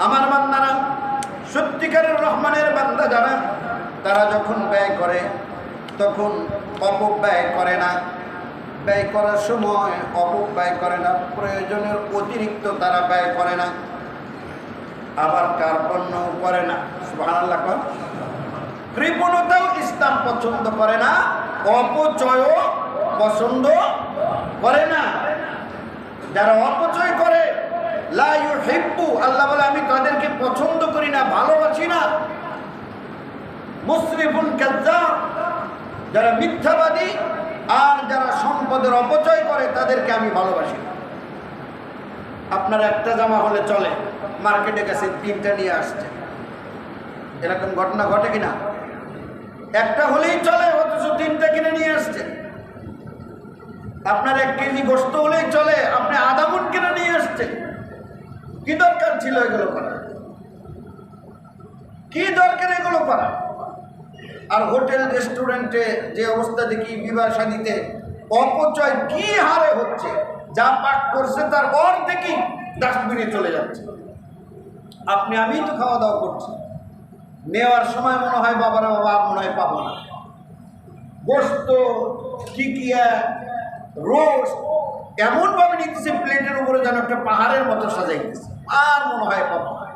আমার বান্দারা, সত্যিকারের রহমানের বান্দা যারা, তারা যখন ব্যয় করে, তখন অপব্যয় করে না। ব্যয় করার সময় অপব্যয় করে না। প্রয়োজনের অতিরিক্ত তারা ব্যয় করে না। আবার কার্পণ্য করে না? কর। কৃপণতাও ইসলাম পছন্দ করে না, অপচয়ও পছন্দ করে না। যারা অপচয় করে আল্লাহ বলে, আমি তাদেরকে পছন্দ করি না, ভালোবাসি না। মুসরিফুন কাজ্জাব, যারা মিথ্যাবাদী আর যারা সম্পদের অপচয় করে, তাদেরকে আমি ভালোবাসি না। আপনার একটা জামা হলে চলে। মার্কেটে গেছে তিনটা নিয়ে আসছে। এরকম ঘটনা ঘটে কিনা? একটা হলেই চলে, অথচ তিনটা কিনে নিয়ে আসছে। আপনার এক কেজি গোস্ত হলেই চলে, আপনি আধা কিনে নিয়ে আসছে। কি দরকার ছিল এগুলো করা কি দরকার এগুলো করা আর হোটেল, রেস্টুরেন্টে যে অবস্থা দেখি, বিবাহ শাদিতে অপচয় কি হারে হচ্ছে? যা পাক করছে তার অর্ধেকই ডাস্টবিনে চলে যাচ্ছে। আপনি আমি তো খাওয়া দাওয়া করছি। নেওয়ার সময় মনে হয় বাবারা বাবা মনে হয় পাবো না। গোস্ত টিকিয়া, রোস্ট এমনভাবে নিতেছে প্লেটের উপরে যেন একটা পাহাড়ের মতো সাজাইতেছে আর মনে হয় পাবো না।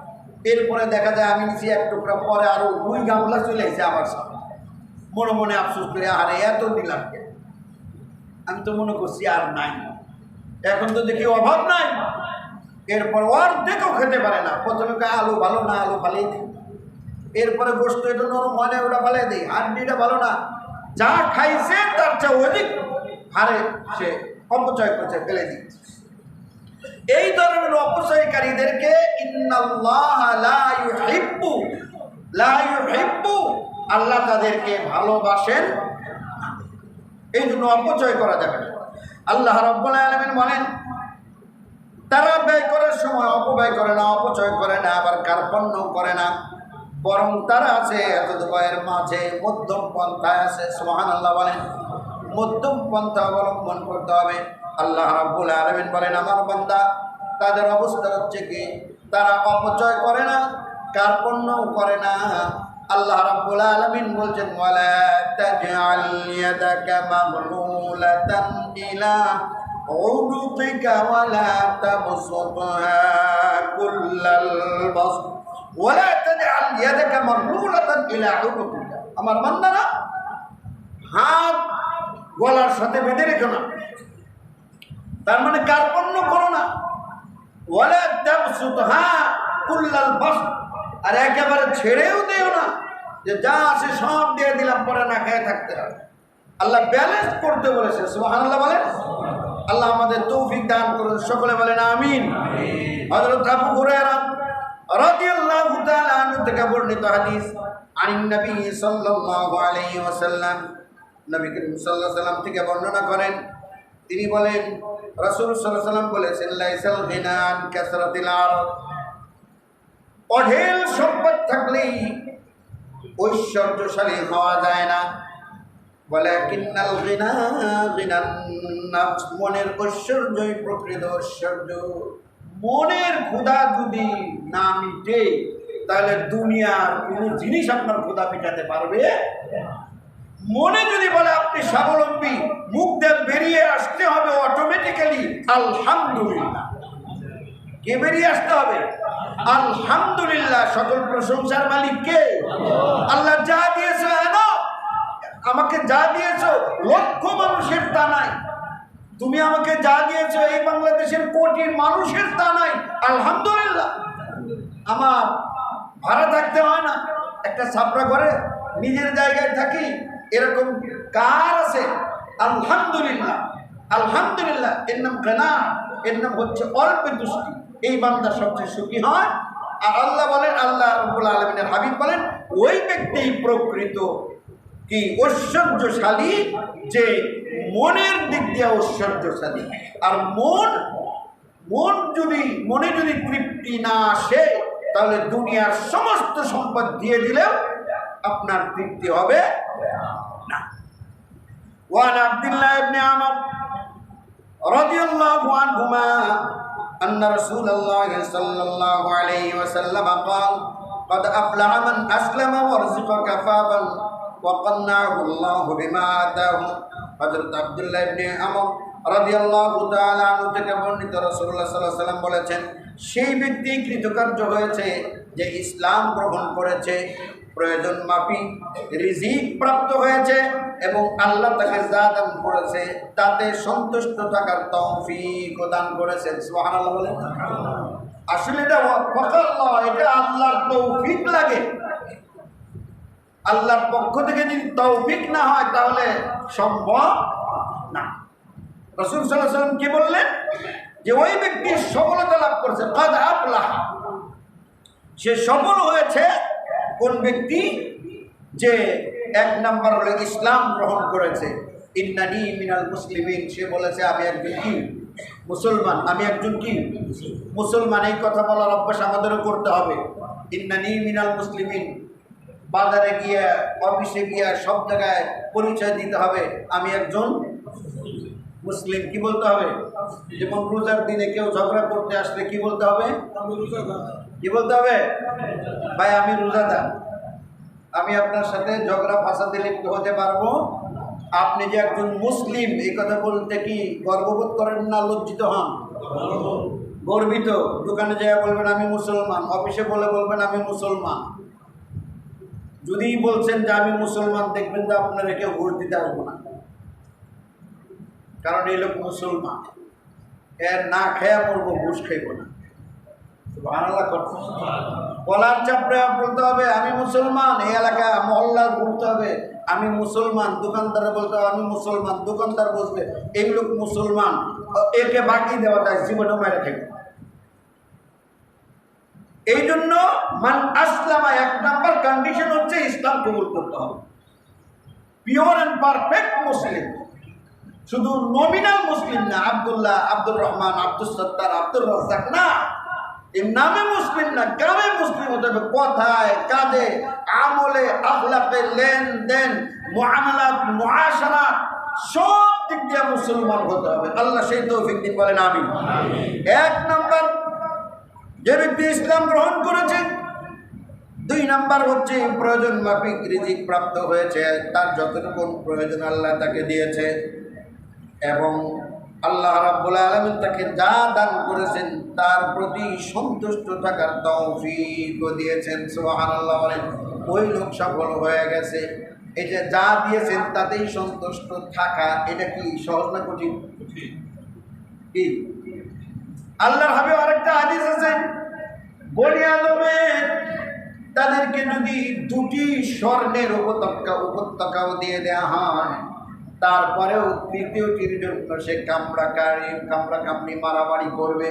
এরপরে দেখা যায় আমি নিচে এক টুকরা পরে আরও দুই গামলা চলে এসেছে আমার সামনে। মনে মনে আফসোস করে, আরে এত কেন? আমি তো মনে করছি আর নাই। এখন তো দেখি অভাব নাই, এরপর অর্ধেকও খেতে পারে না। প্রথমে আলু ভালো না, আলু ফালিয়ে দিই। এরপরে গোস্ত এটা নরম হয় না, ওটা ফালিয়ে দিই। হাড্ডিটা ভালো না, যা খাইছে তার চেয়ে অধিক হারে সে অপচয় করছে, ফেলে দিচ্ছে এই ধরনের অপচয়কারীদেরকে আল্লাহ তাদেরকে ভালোবাসেন। এই জন্য অপচয় করা যাবে না। আল্লাহ রব্বুল আলামিন বলেন, তারা ব্যয় করার সময়, অপব্যয় করে না, অপচয় করে না, আবার কার্পণ্য করে না। বরং তারা আছে এত দুবাইয়ের মাঝে, মধ্যম পন্থায় আছে। সোহান আল্লাহ বলেন, মধ্যম পন্থা অবলম্বন করতে হবে। আল্লাহ রাব্বুল আলামিন বলেন, আমার বান্দা, তাদের অবস্থা হচ্ছে কি, তারা অপচয় করে না, কার্পণ্যও করে না আল্লাহ রাব্বুল আলামিন বলেন ওয়ালা তাজআল ইয়াদাকা মাগলুলাতান ইলা উনুকিকা ওয়ালা তাবসুতহা কুল্লাল বাস ওয়ালা তাজআল ইয়াদাকা মাগলুলাতান ইলা উদুকা আমার বান্দারা, হাত, গলার সাথে বেঁধে রেখো না। তার মানে কার্পণ্য করো না। ওয়ালা তাবসুতহা কুল্লাল বাস আর একেবারে ছেড়েও দে যে যা আছে সব দিয়ে দিলাম পরে না খেয়ে থাকতে হবে। আল্লাহ ব্যালেন্স করতে বলেছে সুবহানাল্লাহ বলেন। আল্লাহ আমাদের তৌফিক দান করুন সকলে বলেন আমিন। হযরত আবু হুরায়রা রাদিয়াল্লাহু তাআলা আনহু থেকে বর্ণিত হাদিস আনিন নবী সাল্লাল্লাহু আলাইহি ওয়াসাল্লাম নবী করিম সাল্লাল্লাহু আলাইহি সাল্লাম থেকে বর্ণনা করেন। তিনি বলেন রাসূল সাল্লাল্লাহু সাল্লাম বলেছেন লাইসাল গিনান কাসরাতিল আরদ। অঢেল সম্পদ থাকলেই ঐশ্বর্যশালী হওয়া যায় না। বলে, কিন্নাল মনের ঐশ্বর্যই প্রকৃত ঐশ্বর্য। মনের ক্ষুধা যদি না মিটে, তাহলে দুনিয়ার কোনো জিনিস আপনার ক্ষুধা মিটাতে পারবে মনে যদি বলে, আপনি স্বাবলম্বী, মুখ দিয়ে বেরিয়ে আসতে হবে অটোমেটিক্যালি আলহামদুলিল্লাহ। কে বেরিয়ে আসতে হবে। আলহামদুলিল্লাহ, সকল প্রশংসার মালিক কে? আল্লাহ যা দিয়েছে এনো। আমাকে যা দিয়েছ, লক্ষ মানুষের তা নাই। তুমি আমাকে যা দিয়েছ, এই বাংলাদেশের কোটি মানুষের তা নাই। আলহামদুলিল্লাহ। আমার ভাড়া থাকতে হয় না। একটা ছাপড়া করে নিজের জায়গায় থাকি, এরকম কার আছে? আলহামদুলিল্লাহ। আলহামদুলিল্লাহ, এর নাম কেনা, এর নাম হচ্ছে অল্প দুষ্টি এই বান্দা সবচেয়ে সুখী হয়। আর আল্লাহ বলেন, আল্লাহ রব্বুল আলমিনের হাবিব বলেন, ওই ব্যক্তি প্রকৃত কি ঐশ্বর্যশালী যে মনের দিক দিয়ে ঐশ্বর্যশালী। আর মন মন যদি, মনে যদি তৃপ্তি না আসে, তাহলে দুনিয়ার সমস্ত সম্পদ দিয়ে দিলেও আপনার তৃপ্তি হবে না। ওয়ান আব্দুল্লাহ ইবনে আমর রাদিয়াল্লাহু আনহুমা أن رسول الله صلى الله عليه وسلم قال قد أفلح من أسلم ورزق كفافا وقنعه الله بما آتاه হযরত আব্দুল্লাহ ইবনে আমর রাদিয়াল্লাহু তাআলা আনহু থেকে বর্ণিত রাসূলুল্লাহ সাল্লাল্লাহু আলাইহি ওয়াসাল্লাম বলেছেন সেই ব্যক্তি কৃতকার্য হয়েছে যে ইসলাম গ্রহণ করেছে প্রয়োজন মাফিক রিজিক প্রাপ্ত হয়েছে এবং আল্লাহ তাকে যা দান করেছে তাতে সন্তুষ্ট থাকার তৌফিক দান করেছেন। সুবহানাল্লাহ বলেন। আসলে এটা এটা আল্লাহর তৌফিক লাগে। আল্লাহর পক্ষ থেকে যদি তৌফিক না হয় তাহলে সম্ভব না। রসুল সাল্লাম কি বললেন? যে ওই ব্যক্তি সফলতা লাভ করেছে। সে সফল হয়েছে কোন ব্যক্তি? যে এক নাম্বার হলো ইসলাম গ্রহণ করেছে। ইন্নানি মিনাল মুসলিমিন সে বলেছে, আমি একজন কি? মুসলমান। আমি একজন কি? মুসলমান। এই কথা বলার অভ্যাস আমাদেরও করতে হবে। ইন্নানি মিনাল মুসলিমিন বাজারে গিয়ে, অফিসে গিয়ে সব জায়গায় পরিচয় দিতে হবে, আমি একজন মুসলিম। কি বলতে হবে? যেমন রোজার দিনে কেউ ঝগড়া করতে আসলে কি বলতে হবে? কি বলতে হবে? ভাই, আমি রোজাদার। আমি আপনার সাথে ঝগড়া ফাঁসাতে লিপ্ত হতে পারব। আপনি যে একজন মুসলিম, এই কথা বলতে কি গর্ববোধ করেন না লজ্জিত হন? গর্বিত। দোকানে যেয়ে বলবেন, আমি মুসলমান। অফিসে বলে বলবেন, আমি মুসলমান। যদি বলছেন যে, আমি মুসলমান, দেখবেন যে আপনারা কেউ ভোট দিতে আসব না। কারণ এই লোক মুসলমান। এর না খেয়া পড়ব, ঘুষ খাইব না। কলার চাপড়ে বলতে হবে, আমি মুসলমান, এই এলাকা মহল্লার বলতে হবে, আমি মুসলমান, দোকানদারে বলতে হবে, আমি মুসলমান, দোকানদার বসবে এই লোক মুসলমান, একে বাকি দেওয়া যায়, জীবনে মেরে খেয়ে। এই জন্য মান আসলামা, এক নাম্বার কন্ডিশন হচ্ছে ইসলাম কবুল করতে হবে। পিওর অ্যান্ড পারফেক্ট মুসলিম শুধু নমিনাল মুসলিম না, আবদুল্লাহ, আব্দুর রহমান আব্দুল সত্তার, আব্দুর রাজ্জাক না। নামে মুসলিম না গ্রামে মুসলিম হতে হবে। কথায় কাজে আমলে আখলাকে লেনদেন মুআশারাত সব দিক দিয়ে মুসলমান হতে হবে। আল্লাহ সেই তৌফিক দিন বলেন আমি এক নাম্বার যে ব্যক্তি ইসলাম গ্রহণ করেছে দুই নাম্বার হচ্ছে প্রয়োজন মাফিক রিজিক প্রাপ্ত হয়েছে তার যতটুকু প্রয়োজন আল্লাহ তাকে দিয়েছে এবং আল্লাহ রাব্বুল আলামিন তাকে যা দান করেছেন তার প্রতি সন্তুষ্ট থাকার তৌফিকও দিয়েছেন সুবহানাল্লাহ বলেন ওই লোক সফল হয়ে গেছে। এই যে যা দিয়েছেন তাতেই সন্তুষ্ট থাকা এটা কি সহজ না কঠিন? কি? আল্লাহর হাবিব আরেকটা হাদিস আছে। বনি আলমের তাদেরকে যদি দুটি স্বর্ণের উপত্যকা উপত্যকাও দিয়ে দেওয়া হয় তারপরেও তৃতীয়টির জন্য সে কামড়া কাড়ি কামড়া কামড়ি মারামারি করবে।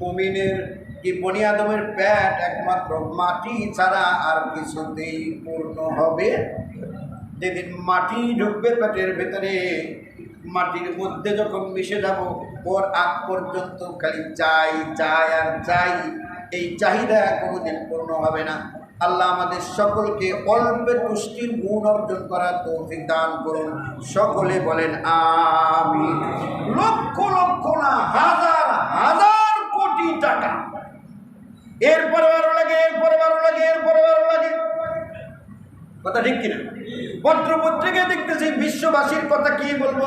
মুমিনের কি বনি আদমের প্যাট একমাত্র মাটি ছাড়া আর কিছুতেই পূর্ণ হবে? যেদিন মাটি ঢুকবে পেটের ভেতরে, মাটির মধ্যে যখন মিশে যাব, ওর আগ পর্যন্ত খালি চাই চাই আর চাই, এই চাহিদা কোনোদিন পূর্ণ হবে না। আল্লাহ আমাদের সকলকে অল্পে পুষ্টির গুণ অর্জন করার তৌফিক দান করুন। সকলে বলেন আমি লক্ষ লক্ষ না, হাজার হাজার কোটি টাকা। এরপরে আরও লাগে, এরপরে আরও লাগে, এরপরে আরও লাগে। কথা ঠিক কিনা? পত্র পত্রিকায় দেখতেছি, বিশ্ববাসীর কথা কি বলব?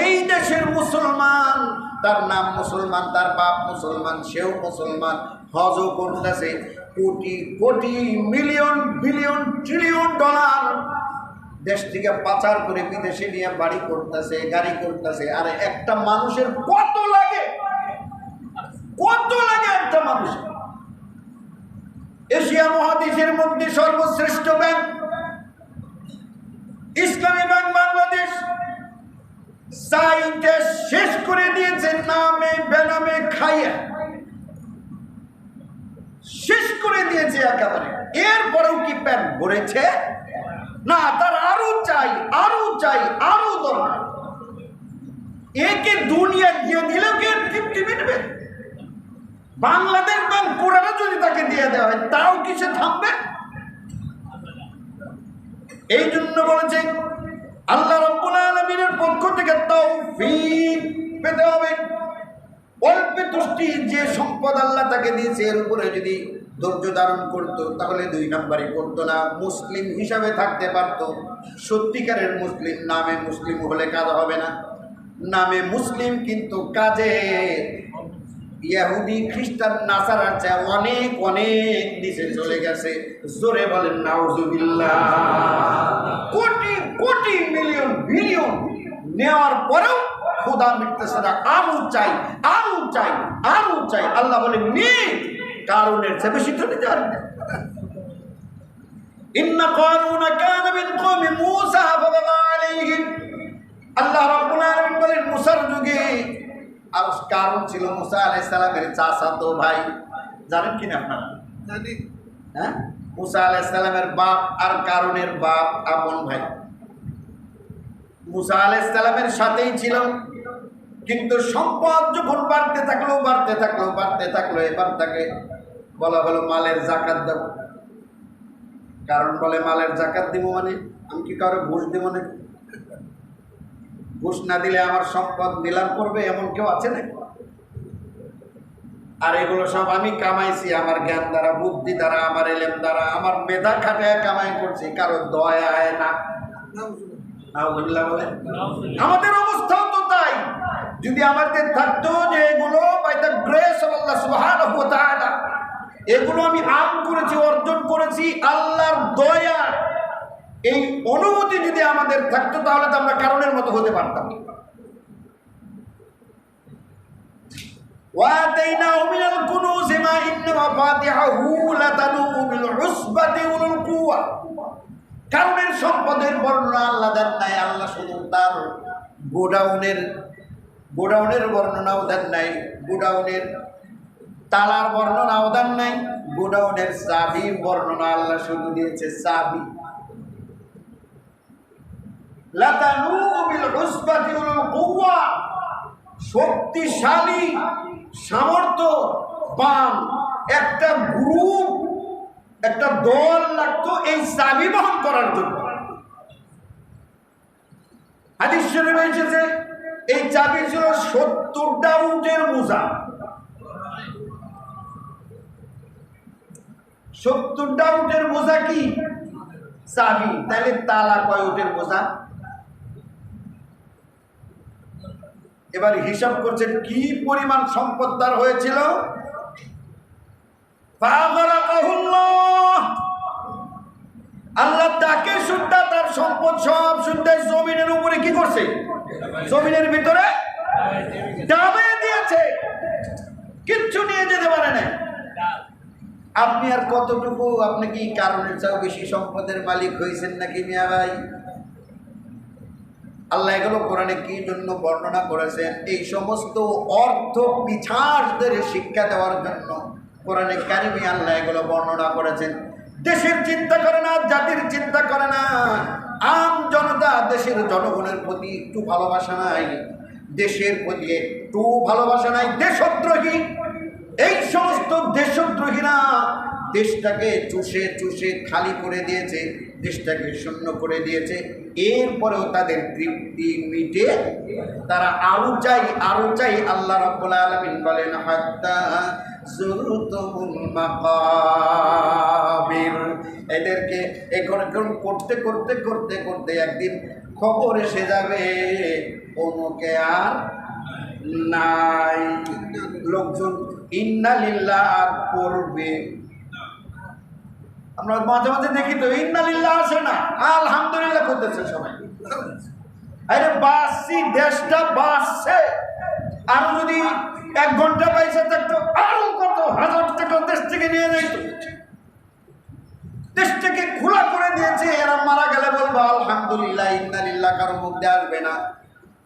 এই দেশের মুসলমান, তার নাম মুসলমান, তার বাপ মুসলমান, সেও মুসলমান, হজও করতেছে। Crore crore, million, billion, trillion dollar দেশ থেকে পাচার করে বিদেশে নিয়ে বাড়ি করতেছে, গাড়ি করতেছে। আর একটা মানুষের কত লাগে? কত লাগে একটা মানুষের? এশিয়া মহাদেশের মধ্যে সর্বশ্রেষ্ঠ ব্যাংক, ইসলামী ব্যাংক বাংলাদেশ সাইটে শেষ করে দিয়েছে, নামে বেনামে খাইয়া। শেষ করে দিয়েছে একেবারে। এরপরেও কি প্যান ভরেছে? না, তার আরও চাই আরও চাই, আরও দরকার। একে দুনিয়া দিয়ে দিলেও কে তৃপ্তি মিটবে? বাংলাদেশ ব্যাংক পুরানো যদি তাকে দিয়ে দেওয়া হয়, তাও কি সে থামবে? এই জন্য বলেছে, আল্লাহ রব্বুল আলমিনের পক্ষ থেকে তাও ফি পেতে হবে। অল্পে তুষ্টি যে সম্পদ আল্লাহ তাকে দিয়েছে, এর উপরে যদি ধৈর্য ধারণ করতো, তাহলে দুই নম্বরে করতো না। মুসলিম হিসাবে থাকতে পারতো। সত্যিকারের মুসলিম, নামে মুসলিম হলে কাজ হবে না। নামে মুসলিম কিন্তু কাজে ইয়াহুদি খ্রিস্টান, নাসারার চেয়ে অনেক অনেক নিচে চলে গেছে। জোরে বলেন, নাউজুবিল্লাহ। কোটি কোটি মিলিয়ন, বিলিয়ন নেওয়ার পরেও খোদা মিটতেছে না। আরও চাই আরও চাই আরও চাই। আল্লাহ বলে নে কারণের চেয়ে বেশি তো নিতে পারবে না। ইন্না কারুনা কানা মিন কওমি মূসা ফাবাগা আলাইহিম। আল্লাহ রাব্বুল আলামিন বলেন মুসার যুগে আর কারণ ছিল মুসা আলাইহিস সালামের চাচাতো ভাই। জানেন কি না আপনারা? জানি। হ্যাঁ? মুসা আলাইহিস সালামের বাপ আর কারণের বাপ আপন ভাই। মুসা আলাইহিস সালামের সাথেই ছিল কিন্তু সম্পদ যখন বাড়তে থাকল বাড়তে থাকল বাড়তে থাকল এবার তাকে বলা হলো মালের জাকাত দেব কারণ বলে মালের জাকাত দিব মানে? আমি কি কারও ঘুষ দেবো না? ঘুষ না দিলে আমার সম্পদ নিলাম করবে এমন কেউ আছে নাকি আর এগুলো সব আমি কামাইছি আমার জ্ঞান দ্বারা বুদ্ধি দ্বারা আমার এলেম দ্বারা আমার মেধা খাটায় কামাই করছি কারও দয়া হয় না বলে। আমাদের অবস্থাও তো তাই। যদি আমাদের থাকতো যে এগুলো by the grace of Allah সুবহানাহু ওয়া তাআলা এগুলো আমি আম করেছি অর্জন করেছি আল্লাহর দয়া এই অনুমতি যদি আমাদের থাকতো তাহলে তো আমরা কারণের মতো হতে পারতাম وآتيناه من الكنوز ما إن مفاتحه لتنوء بالعصبة أولي القوة কারণের সম্পদের বর্ণনা আল্লাহ দেন নাই আল্লাহ শুধু তার গোডাউনের গোডাউনের বর্ণনাও দেন নাই, গোডাউনের তালার বর্ণনাও দেন নাই, গোডাউনের চাবির বর্ণনা আল্লাহ শুধু দিয়েছে, চাবি। শক্তিশালী সামর্থ্য, বাম। একটা গ্রুপ, একটা দল লাগতো এই চাবি বহন করার জন্য। হাদিস শরীফে এসেছে এই চাবি ছিল সত্তরটা উটের মোজা। সত্তরটা উটের মোজা কি? চাবি। তাহলে তালা কয় উটের মোজা? এবার হিসাব করছেন কি পরিমাণ সম্পদ তার হয়েছিল। জমিনের ভিতরে দিয়েছে। কিচ্ছু নিয়ে যেতে পারে না। আপনি আর কতটুকু, আপনি কি কারণের চাও বেশি সম্পদের মালিক হয়েছেন নাকি মিয়া ভাই? আল্লাহ এগুলো কোরআনে কি জন্য বর্ণনা করেছেন? এই সমস্ত অর্থ পিছাসদের শিক্ষা দেওয়ার জন্য কোরআনে কারিমি আল্লাহ এগুলো বর্ণনা করেছেন। দেশের চিন্তা করে না, জাতির চিন্তা করে না। আম জনতা দেশের জনগণের প্রতি একটু ভালোবাসা নাই, দেশের প্রতি একটু ভালোবাসা নাই, দেশদ্রোহী। এই সমস্ত দেশদ্রোহীরা দেশটাকে চুষে চুষে খালি করে দিয়েছে, দেশটাকে শূন্য করে দিয়েছে। এরপরেও তাদের তৃপ্তি মিটে তারা আরও চাই আরও চাই, আল্লাহ রাব্বুল আলামিন বলেন, হাত্তা এদেরকে এখন এখন করতে করতে করতে করতে একদিন খবর এসে যাবে, অমুকে আর নাই। লোকজন, ইন্নালিল্লাহ আর পড়বে। আমরা মাঝে মাঝে দেখি তো, ইন্নালিল্লাহ আসে না। আলহামদুলিল্লাহ করতেছে সবাই। আরে বাসছি দেশটা বাসছে। আর যদি এক ঘণ্টা পয়সা থাকতো, আরও কত হাজার টাকা দেশ থেকে নিয়ে যেত দেশটাকে খোলা করে দিয়েছে, এরা মারা গেলে বলব, আলহামদুলিল্লাহ, ইন্নালিল্লাহ, কারও মধ্যে আসবে না।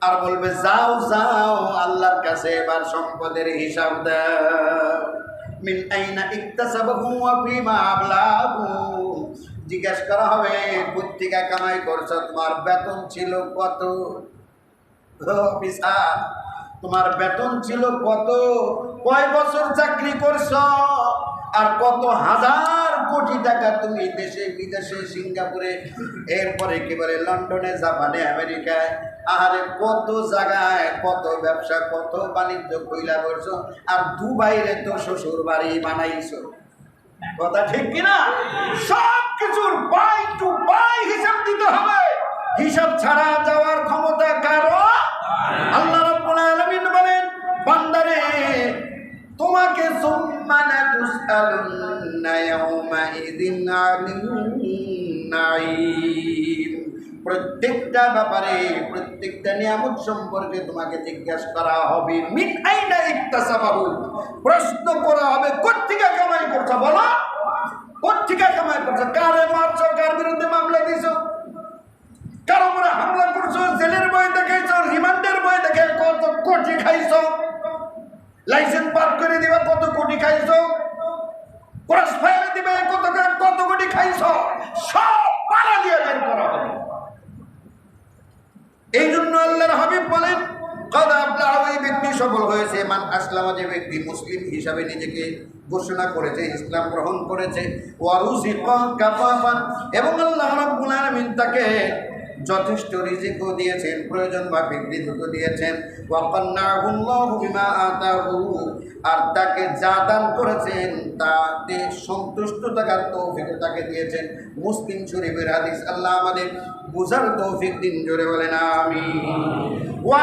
আর বলবে, যাও যাও, আল্লাহর কাছে এবার সম্পদের হিসাব মিন জিজ্ঞেস করা হবে পত্রিকা কামাই করছ, তোমার বেতন ছিল কত? তোমার বেতন ছিল কত? কয় বছর চাকরি করছ? আর কত হাজার কোটি টাকা তুমি দেশে, বিদেশে, সিঙ্গাপুরে, এরপরে একেবারে লন্ডনে, জাপানে, আমেরিকায়। আরে কত জায়গায় কত ব্যবসা, কত বাণিজ্য কইলা করছ? আর দুবাইরে তো শ্বশুর বাড়ি বানাইছো। কথা ঠিক কিনা? সব কিছুর বাই টু বাই হিসাব দিতে হবে। হিসাব ছাড়া যাওয়ার ক্ষমতা কারও আল্লাহ রাব্বুল আলামিন বলেন, বান্দারে, তোমাকে সুম্মানা তুসআলুন্না ইয়াউমা ইযিন প্রত্যেকটা ব্যাপারে, প্রত্যেকটা নিয়ামত সম্পর্কে তোমাকে জিজ্ঞাসা করা হবে। মিন আইনা ইকতাসাবাহু। প্রশ্ন করা হবে, কোত্থেকে কামাই করছ বলো? কোত্থেকে কামাই করছ? কারে মারছো? কার বিরুদ্ধে মামলা দিছো? কার উপরে হামলা করছ? জেলের বই দেখাইছো রিমান্ডের বই দেখে কত কোটি খাইছো? লাইসেন্স পার করে দিবা, কত কোটি খাইছো? ক্রস ফায়ার দিবে, কত কত কোটি খাইছো? সব পালা দিয়ে বের করা হবে। এই জন্য আল্লাহর হাবিব বলেন, কদা আপনার ওই ব্যক্তি সফল হয়েছে। মান আসলামা, যে ব্যক্তি মুসলিম হিসাবে নিজেকে ঘোষণা করেছে, ইসলাম গ্রহণ করেছে। ওয়ারুজিকা কাফাফান এবং আল্লাহ রাব্বুল আলামিন তাকে যথেষ্ট রিজিকও দিয়েছেন, প্রয়োজন বা রিজিকও দিয়েছেন। আর তাকে যা দান করেছেন তাতে সন্তুষ্ট থাকার তৌফিক তাকে দিয়েছেন। মুসলিম শরীফের হাদিস আল্লাহ আমাদের বুঝার তৌফিক দিন জোরে বলেন আমি